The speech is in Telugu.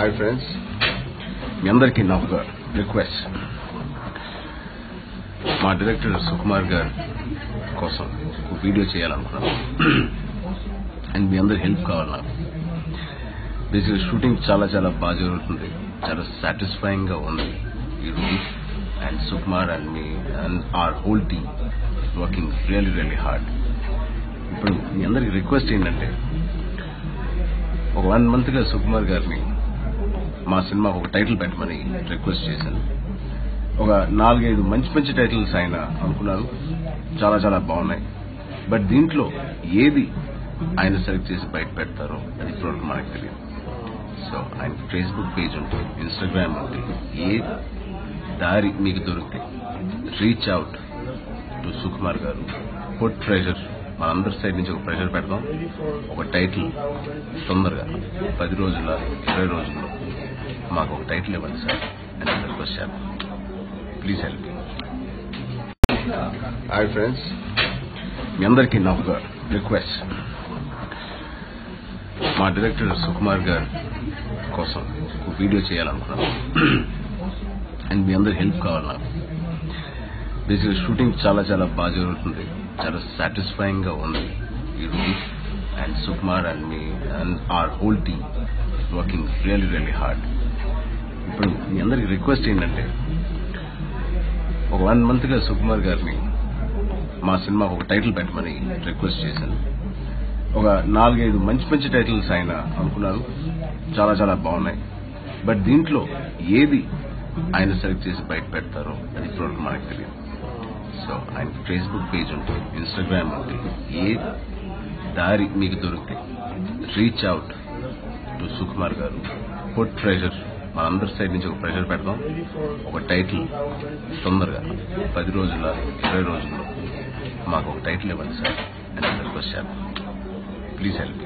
హాయ్ ఫ్రెండ్స్ మీ అందరికీ నా ఒక రిక్వెస్ట్ మా డైరెక్టర్ సుకుమార్ గారు కోసం ఒక వీడియో చేయాలనుకున్నాను అండ్ మీ అందరి హెల్ప్ కావాలి నాకు బేసిక్గా షూటింగ్ చాలా చాలా బాగా జరుగుతుంది. చాలా సాటిస్ఫైయింగ్గా ఉంది ఈ రోజు and Sukumar and me and our whole team working really really hard ఇప్పుడు మీ అందరికి రిక్వెస్ట్ ఏంటంటే ఒక వన్ మంత్గా సుకుమార్ గారిని మా సినిమాకు ఒక టైటిల్ పెట్టమని రిక్వెస్ట్ చేశాను. ఒక నాలుగైదు మంచి మంచి టైటిల్స్ ఆయన అనుకున్నారు. చాలా చాలా బాగున్నాయి. బట్ దీంట్లో ఏది ఆయన సెలెక్ట్ చేసి బయట పెడతారో అది ఇప్పుడు మనకు తెలియదు. సో ఆయన ఫేస్బుక్ పేజ్ ఉంటుంది ఇన్స్టాగ్రామ్ ఉంటుంది. ఏ దారి మీకు దొరికితే రీచ్ అవుట్ టు సుకుమార్ గారు. పుట్ ప్రెషర్ మనందరి సైడ్ నుంచి ఒక ప్రెషర్ పెడదాం. ఒక టైటిల్ తొందరగా పది రోజుల ఇరవై రోజుల్లో మాకు ఒక టైటిల్ ఇవ్వండి సార్. అని రిక్వెస్ట్ చేద్దాం ప్లీజ్ హెల్ప్ హాయ్ ఫ్రెండ్స్ మీ అందరికీ నా ఒక రిక్వెస్ట్ మా డైరెక్టర్ సుకుమార్ గారు కోసం ఒక వీడియో చేయాలనుకున్నాను అండ్ మీ అందరి హెల్ప్ కావాలి నాకు. బేసిక్ షూటింగ్ చాలా చాలా బాగా జరుగుతుంది. చాలా సాటిస్ఫైయింగ్గా ఉంది ఈ రోజు and Sukumar and me and our whole team working really really hard ఇప్పుడు మీ అందరికి రిక్వెస్ట్ ఏంటంటే ఒక వన్ మంత్గా సుకుమార్ గారిని మా సినిమాకు ఒక టైటిల్ పెట్టమని రిక్వెస్ట్ చేశాను. ఒక నాలుగైదు మంచి మంచి టైటిల్స్ ఆయన అనుకున్నారు. చాలా చాలా బాగున్నాయి. బట్ దీంట్లో ఏది ఆయన సెలెక్ట్ చేసి బయట పెడతారో అది ఇప్పుడు మనకు తెలియదు. సో ఆయన ఫేస్బుక్ పేజ్ ఉంటుంది ఇన్స్టాగ్రామ్ ఉంటుంది ఏ దారి మీకు దొరికితే రీచ్ అవుట్ టు సుకుమార్ గారు. ఫుడ్ ప్రెషర్ మనందరి సైడ్ నుంచి ఒక ప్రెషర్ పెడదాం. ఒక టైటిల్ తొందరగా పది రోజుల ఇరవై రోజుల్లో మాకు ఒక టైటిల్ ఇవ్వండి సార్ అని రిక్వెస్ట్ చేద్దాం ప్లీజ్ హెల్ప్